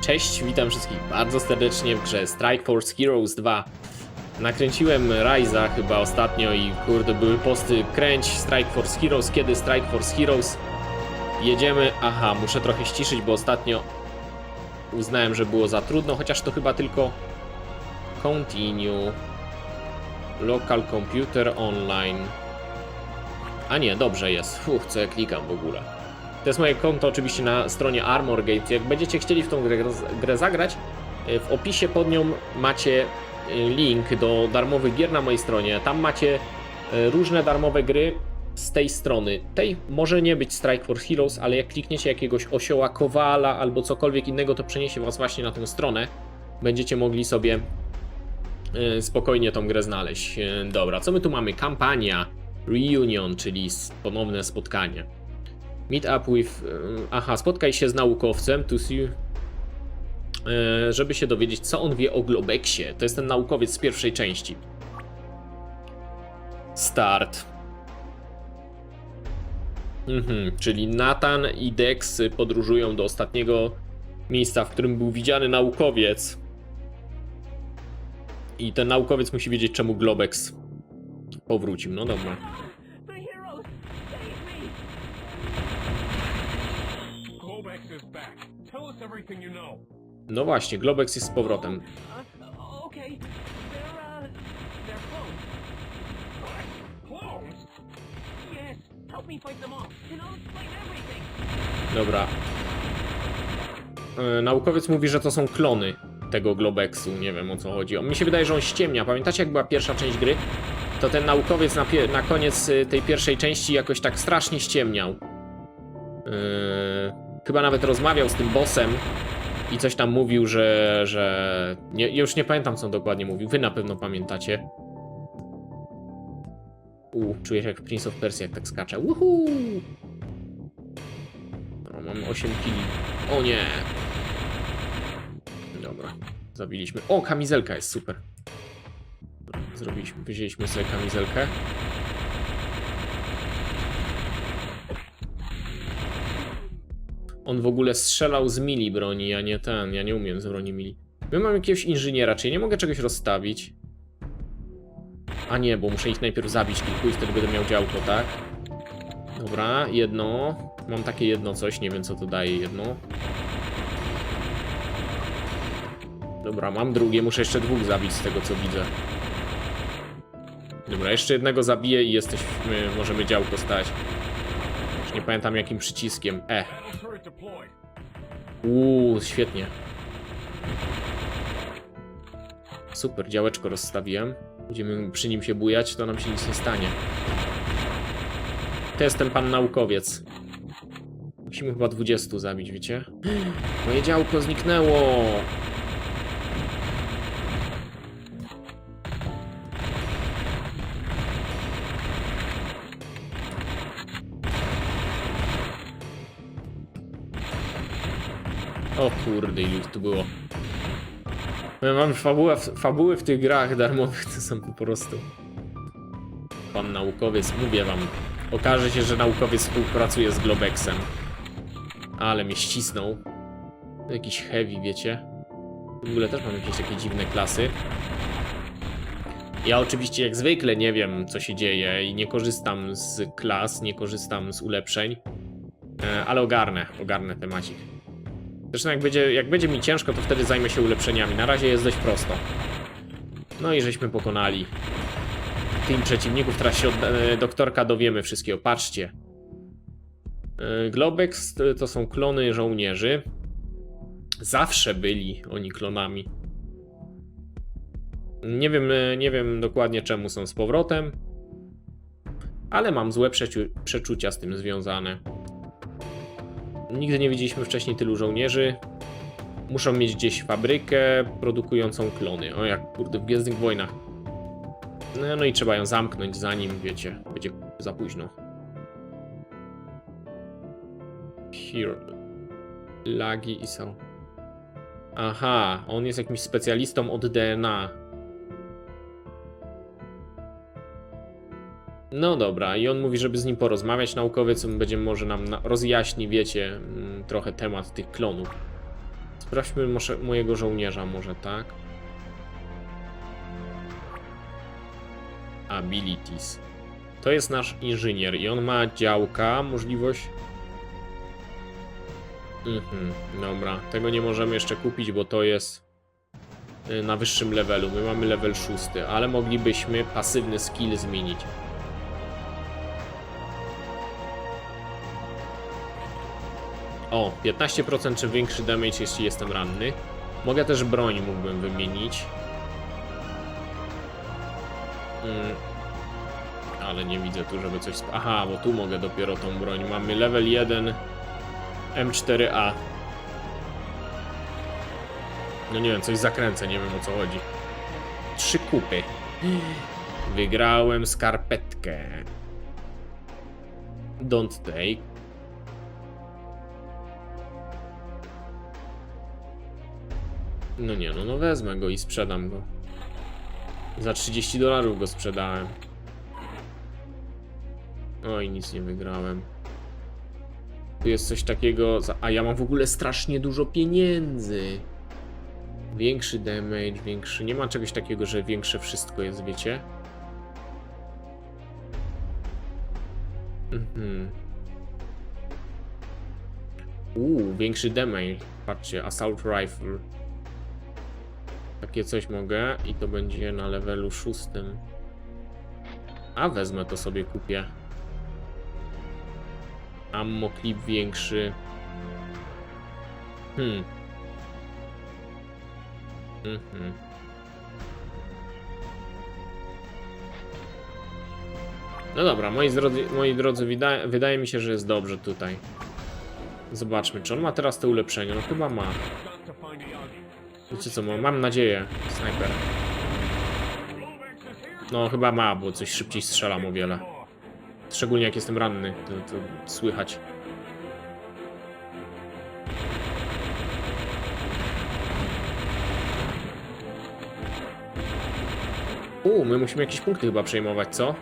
Cześć, witam wszystkich bardzo serdecznie w grze Strike Force Heroes 2. Nakręciłem Ryza chyba ostatnio i kurde były posty kręć Strike Force Heroes, kiedy Strike Force Heroes. Jedziemy, aha, muszę trochę ściszyć, bo ostatnio uznałem, że było za trudno, chociaż to chyba tylko Continue Local Computer Online. A nie, dobrze jest. Fuch, co ja klikam w ogóle. To jest moje konto oczywiście na stronie Armor Games. Jak będziecie chcieli w tą grę, grę zagrać, y, w opisie pod nią macie y, link do darmowych gier na mojej stronie. Tam macie y, różne darmowe gry z tej strony. Tej może nie być Strike for Heroes, ale jak klikniecie jakiegoś osioła, kowala albo cokolwiek innego, to przeniesie was właśnie na tę stronę. Będziecie mogli sobie spokojnie tą grę znaleźć. Dobra, co my tu mamy? Kampania Reunion, czyli ponowne spotkanie. Meet up with. e, Aha, spotkaj się z naukowcem. To see. e, Żeby się dowiedzieć, co on wie o Globexie. To jest ten naukowiec z pierwszej części. Start. Mhm, czyli Nathan i Dex podróżują do ostatniego miejsca, w którym był widziany naukowiec. I ten naukowiec musi wiedzieć, czemu Globex powrócił. No dobra. No właśnie, Globex jest z powrotem. Uh. Dobra. E, naukowiec mówi, że to są klony tego Globexu. Nie wiem o co chodzi. On, mi się wydaje, że on ściemnia. Pamiętacie, jak była pierwsza część gry? To ten naukowiec na, na koniec y, tej pierwszej części jakoś tak strasznie ściemniał. Yy, chyba nawet rozmawiał z tym bossem i coś tam mówił, że. że... Nie, już nie pamiętam, co on dokładnie mówił. Wy na pewno pamiętacie. U, czuję się jak Prince of Persia, jak tak skacze. Woohoo! No, mamy 8 kili. O nie! Dobra, zabiliśmy. O, kamizelka jest super. Zrobiliśmy, wzięliśmy sobie kamizelkę. On w ogóle strzelał z mili broni, a nie ten. Ja nie umiem z broni mili. My mamy jakiegoś inżyniera, czy ja nie mogę czegoś rozstawić? A nie, bo muszę ich najpierw zabić kilku i wtedy będę miał działko, tak? Dobra, jedno. Mam takie jedno coś, nie wiem co to daje jedno. Dobra, mam drugie, muszę jeszcze dwóch zabić z tego co widzę. Dobra, jeszcze jednego zabiję i jesteśmy, możemy działko stać. Nie pamiętam jakim przyciskiem. E. Uuu, świetnie. Super, działeczko rozstawiłem. Będziemy przy nim się bujać, to nam się nic nie stanie. To jest ten pan naukowiec. Musimy chyba 20 zabić, wiecie? Moje działko zniknęło! O kurde, ilu ich tu było. Ja mam fabułę, fabuły w tych grach darmowych, to są po prostu. Pan naukowiec, mówię wam. Okaże się, że naukowiec współpracuje z Globexem. Ale mnie ścisnął. Jakiś heavy, wiecie? W ogóle też mam jakieś takie dziwne klasy. Ja oczywiście jak zwykle nie wiem, co się dzieje i nie korzystam z klas, nie korzystam z ulepszeń. E, Ale ogarnę, ogarnę temacik. Zresztą jak będzie, jak będzie mi ciężko, to wtedy zajmę się ulepszeniami. Na razie jest dość prosto. No i żeśmy pokonali tym przeciwników. Teraz się od e, doktorka dowiemy wszystkiego. Patrzcie. E, Globex to- są klony żołnierzy. Zawsze byli oni klonami. Nie wiem, e, nie wiem dokładnie czemu są z powrotem. Ale mam złe przeczucia z tym związane. Nigdy nie widzieliśmy wcześniej tylu żołnierzy. Muszą mieć gdzieś fabrykę produkującą klony. O jak kurde w Gwiezdnych Wojnach. No, no i trzeba ją zamknąć zanim, wiecie, będzie za późno. Here. Lagi i są. Aha, on jest jakimś specjalistą od DNA. No dobra, i on mówi, żeby z nim porozmawiać. Naukowiec będzie może nam na- rozjaśni, wiecie, mm, trochę temat tych klonów. Sprawdźmy może, mojego żołnierza może, tak? Abilities. To jest nasz inżynier i on ma działka, możliwość... Mhm, dobra. Tego nie możemy jeszcze kupić, bo to jest y, na wyższym levelu. My mamy level 6, ale moglibyśmy pasywny skill zmienić. O, 15% czy większy damage, jeśli jestem ranny. Mogę też broń mógłbym wymienić. Mm. Ale nie widzę tu, żeby coś... Aha, bo tu mogę dopiero tą broń. Mamy level 1 M4A. No nie wiem, coś zakręcę, nie wiem o co chodzi. Trzy kupy. Wygrałem skarpetkę. Don't take. No nie, no, no wezmę go i sprzedam go. Za 30 dolarów go sprzedałem. Oj, nic nie wygrałem. Tu jest coś takiego. za- A ja mam w ogóle strasznie dużo pieniędzy. Większy damage, większy. Nie ma czegoś takiego, że większe wszystko jest, wiecie? Mhm. Uuu, większy damage. Patrzcie, assault rifle. Takie coś mogę i to będzie na levelu szóstym. A wezmę to sobie kupię. Ammo clip większy. Hmm. Mhm. No dobra, moi drodzy, moi drodzy wydaje, wydaje mi się, że jest dobrze tutaj. Zobaczmy, czy on ma teraz te ulepszenia. No chyba ma. Wiecie co, mam- nadzieję, snajper. No chyba ma, bo coś szybciej strzelam o wiele. Szczególnie jak jestem ranny, to, to słychać. U, my musimy jakieś punkty chyba przejmować, co?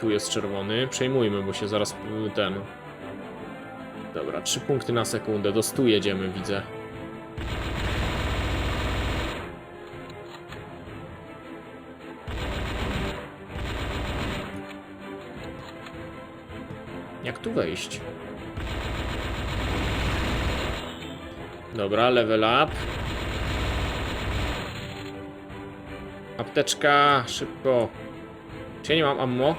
Tu jest czerwony. Przejmujmy, bo się zaraz y, ten. Dobra, trzy punkty na sekundę. Do 100 jedziemy, widzę. Jak tu wejść? Dobra, level up. Apteczka, szybko. Czy ja nie mam ammo?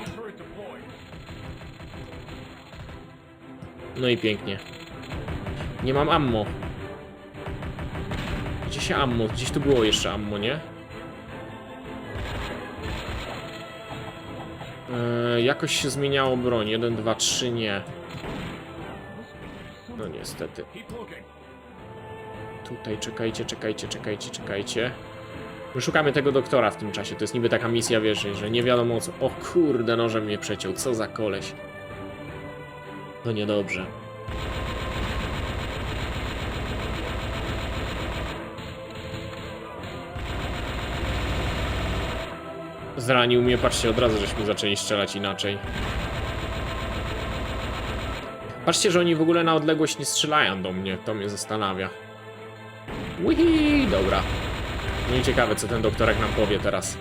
No i pięknie. Nie mam ammo. Gdzie się ammo? Gdzieś tu było jeszcze ammo, nie? Eee, jakoś się zmieniało broń. 1, 2, 3, nie. No niestety. Tutaj czekajcie, czekajcie, czekajcie, czekajcie. My szukamy tego doktora w tym czasie. To jest niby taka misja, wiesz, że nie wiadomo co. O kurde, nożem mnie przeciął. Co za koleś. To niedobrze. Zranił mnie, patrzcie, od razu żeśmy zaczęli strzelać inaczej. Patrzcie, że oni w ogóle na odległość nie strzelają do mnie. To mnie zastanawia. Wihi, dobra. No i ciekawe, co ten doktorek nam powie teraz.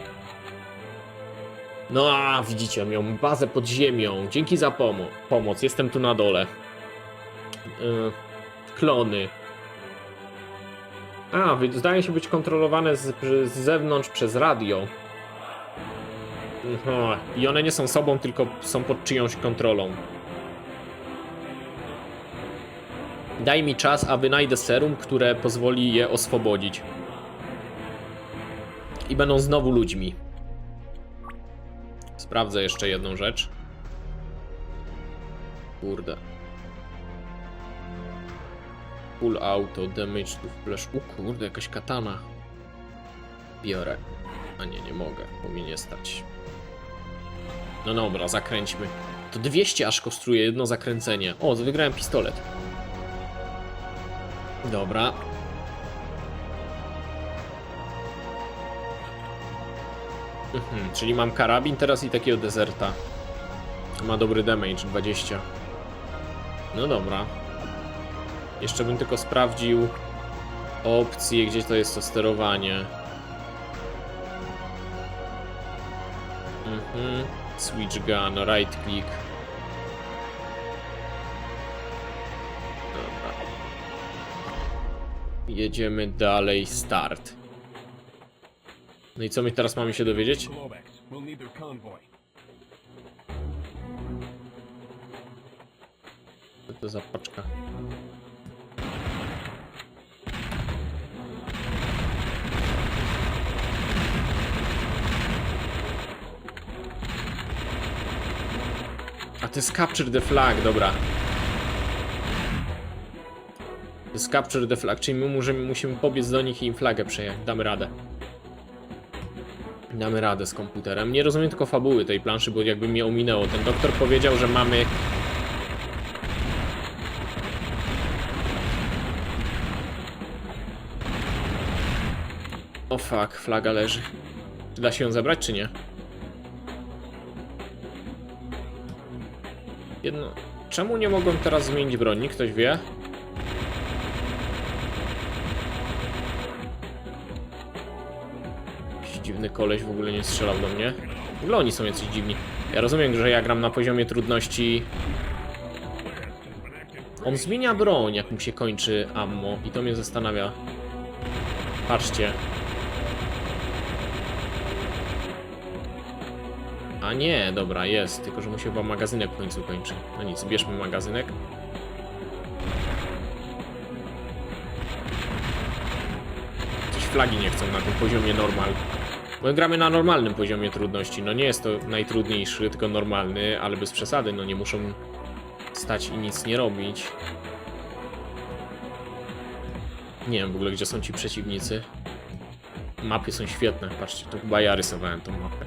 No, a widzicie, on miał bazę pod ziemią. Dzięki za pomo pomoc. Jestem tu na dole. Yy, klony. A, zdaje się być kontrolowane z, z zewnątrz przez radio. I one nie są sobą, tylko są pod czyjąś kontrolą. Daj mi czas, a wynajdę serum, które pozwoli je oswobodzić. I będą znowu ludźmi. Sprawdzę jeszcze jedną rzecz. Kurde. Full auto, damage to flash. U kurde, jakaś katana. Biorę. A nie, nie mogę, bo mnie nie stać. No dobra, zakręćmy. To 200 aż kosztuje jedno zakręcenie. O, wygrałem pistolet. Dobra. Mhm, czyli mam karabin teraz i takiego dezerta. Ma dobry damage, 20. No dobra. Jeszcze bym tylko sprawdził opcję, gdzie to jest to sterowanie. Mhm. Switch gun, right click. Dobra. Jedziemy dalej, start. No i co my teraz mamy się dowiedzieć? Co to za paczka? A to jest Capture the Flag, dobra. To jest Capture the Flag, czyli my możemy, musimy pobiec do nich i im flagę przejechać. Damy radę. Damy radę z komputerem. Nie rozumiem tylko fabuły tej planszy, bo jakby mnie ominęło. Ten doktor powiedział, że mamy O fuck, flaga leży. Da się ją zebrać, czy nie? Jedno... Czemu nie mogłem teraz zmienić broni? Ktoś wie? Dziwny koleś w ogóle nie strzelał do mnie. W ogóle oni są jacyś dziwni. Ja rozumiem, że ja gram na poziomie trudności... On zmienia broń, jak mu się kończy ammo i to mnie zastanawia. Patrzcie. A nie, dobra, jest. Tylko, że mu się chyba magazynek w końcu kończy. No nic, bierzmy magazynek. Jakieś flagi nie chcą na tym poziomie normal. My gramy na normalnym poziomie trudności. No nie jest to najtrudniejszy, tylko normalny, ale bez przesady. No nie muszą stać i nic nie robić. Nie wiem w ogóle, gdzie są ci przeciwnicy. Mapy są świetne. Patrzcie, to chyba ja rysowałem tą mapę.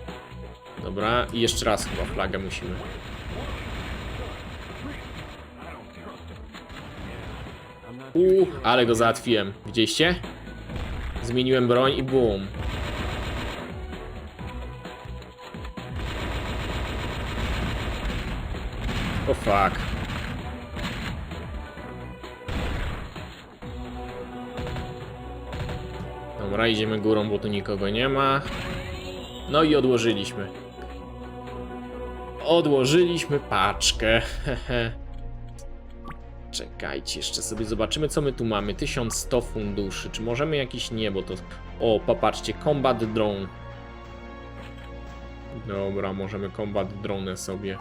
Dobra, i jeszcze raz chyba flagę musimy. Uuu, ale go załatwiłem. Widzieliście? Zmieniłem broń i boom. Fuck. Dobra, idziemy górą, bo tu nikogo nie ma. No i odłożyliśmy. Odłożyliśmy paczkę. Czekajcie, jeszcze sobie zobaczymy, co my tu mamy. 1100 funduszy. Czy możemy jakiś nie, bo to. O, popatrzcie, combat drone. Dobra, możemy combat drone sobie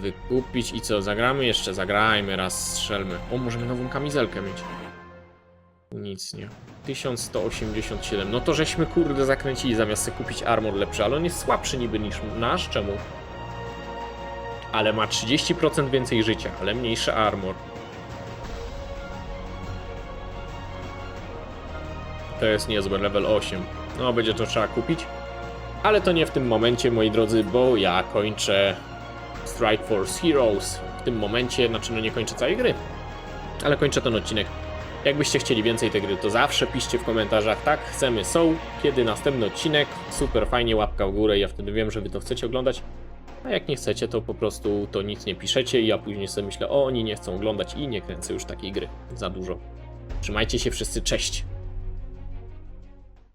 wykupić. I co, zagramy jeszcze? Zagrajmy raz, strzelmy. O, możemy nową kamizelkę mieć. Nic nie. 1187. No to żeśmy kurde zakręcili zamiast sobie kupić armor lepszy, ale on jest słabszy niby niż nasz. Czemu? Ale ma 30% więcej życia, ale mniejszy armor. To jest niezłe, level 8. No, będzie to trzeba kupić. Ale to nie w tym momencie, moi drodzy, bo ja kończę Strike Force Heroes. W tym momencie, znaczy no nie kończę całej gry, ale kończę ten odcinek. Jakbyście chcieli więcej tej gry, to zawsze piszcie w komentarzach, tak, chcemy, są, kiedy następny odcinek, super fajnie, łapka w górę, ja wtedy wiem, że wy to chcecie oglądać, a jak nie chcecie, to po prostu to nic nie piszecie i ja później sobie myślę, o, oni nie chcą oglądać i nie kręcę już takiej gry za dużo. Trzymajcie się wszyscy, cześć!